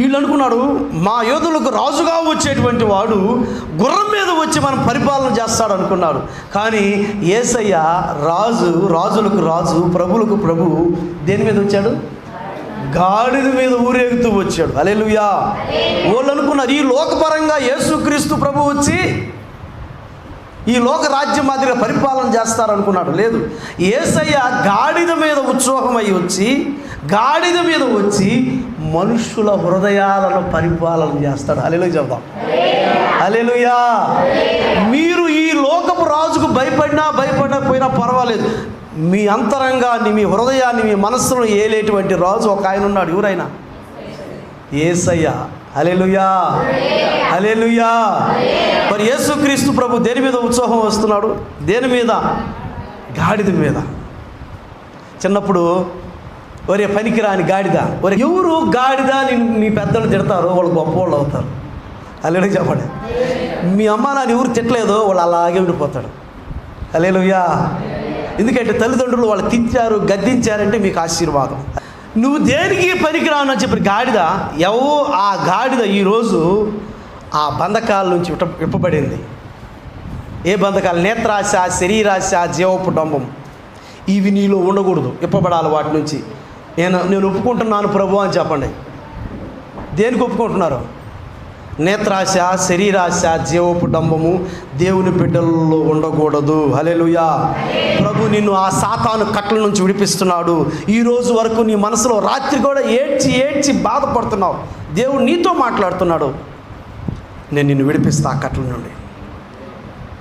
వీళ్ళు అనుకున్నాడు మా యోధులకు రాజుగా వచ్చేటువంటి వాడు గుర్రం మీద వచ్చి మనం పరిపాలన చేస్తాడు అనుకున్నాడు. కానీ ఏసయ్య రాజు రాజులకు రాజు ప్రభులకు ప్రభు దేని మీద వచ్చాడు? గాడిద మీద ఊరేగుతూ వచ్చాడు. అలెలుయా వాళ్ళు అనుకున్నారు ఈ లోకపరంగా యేసుక్రీస్తు ప్రభు వచ్చి ఈ లోక రాజ్యం మాదిరిగా పరిపాలన చేస్తారనుకున్నాడు. లేదు. ఏసయ్య గాడిద మీద వచ్చి గాడిద మీద వచ్చి మనుషుల హృదయాలను పరిపాలన చేస్తాడు. అలెలు చెప్దాం. అలెలుయా మీరు ఈ లోకపు రాజుకు భయపడినా భయపడకపోయినా పర్వాలేదు. మీ అంతరంగాన్ని మీ హృదయాన్ని మీ మనస్సును ఏలేటువంటి రాజు ఒక ఆయన ఉన్నాడు. ఎవరైనా? ఏసయ్య. అలెలుయా అలెలుయా మరి యేసుక్రీస్తు ప్రభు దేని మీద ఉత్సాహం వస్తున్నాడు? దేని మీద? గాడిద మీద. చిన్నప్పుడు ఒరే పనికిరాని గాడిద. ఒరే ఎవరు గాడిద అని మీ పెద్దలు తిడతారో వాళ్ళు గొప్పవాళ్ళు అవుతారు. అల్లెడు చెప్పండి. మీ అమ్మ నాన్న ఎవరు తిట్టలేదో వాళ్ళు అలాగే ఉండిపోతాడు అలేలుయ్యా ఎందుకంటే తల్లిదండ్రులు వాళ్ళు తిట్టారు గద్దించారంటే మీకు ఆశీర్వాదం. నువ్వు దేనికి పనికిరాను అని చెప్పి గాడిద ఎవో ఆ గాడిద ఈరోజు ఆ బంధకాల నుంచి విప్ప విప్పబడింది. ఏ బంధకాలు? నేత్రాశ శరీరాశ జీవపుటంబం ఇవి నీలో ఉండకూడదు. ఇప్పబడాలి వాటి నుంచి? నేను నేను ఒప్పుకుంటున్నాను ప్రభు అని చెప్పండి. దేనికి ఒప్పుకుంటున్నారు? నేత్రాశ శరీరాశ జీవపు డంబము దేవుని బిడ్డల్లో ఉండకూడదు. హలెలుయా ప్రభు నిన్ను ఆ సాతాను కట్ల నుంచి విడిపిస్తున్నాడు. ఈ రోజు వరకు నీ మనసులో రాత్రి కూడా ఏడ్చి ఏడ్చి బాధపడుతున్నావు. దేవుడు నీతో మాట్లాడుతున్నాడు. నేను నిన్ను విడిపిస్తా ఆ కట్ల నుండి.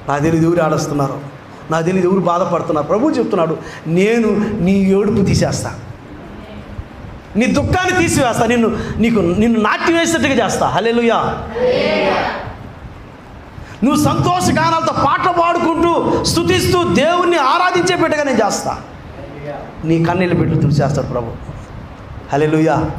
నా తెలియదు ఎవరు ఆడస్తున్నారు. నా తెలియదు ఎవరు బాధపడుతున్నారు. ప్రభు చెప్తున్నాడు నేను నీ ఏడుపు తీసేస్తా. నీ దుఃఖాన్ని తీసివేస్తా. నిన్ను నీకు నిన్ను నాటి వేసేట్టుగా చేస్తా. హలెలుయా నువ్వు సంతోష గానాలతో పాటలు పాడుకుంటూ స్తుతిస్తూ దేవుణ్ణి ఆరాధించే బిడ్డగా నేను చేస్తా. నీ కన్నీళ్ళు పెట్టి తుడిచేస్తాడు ప్రభు. హలెలుయా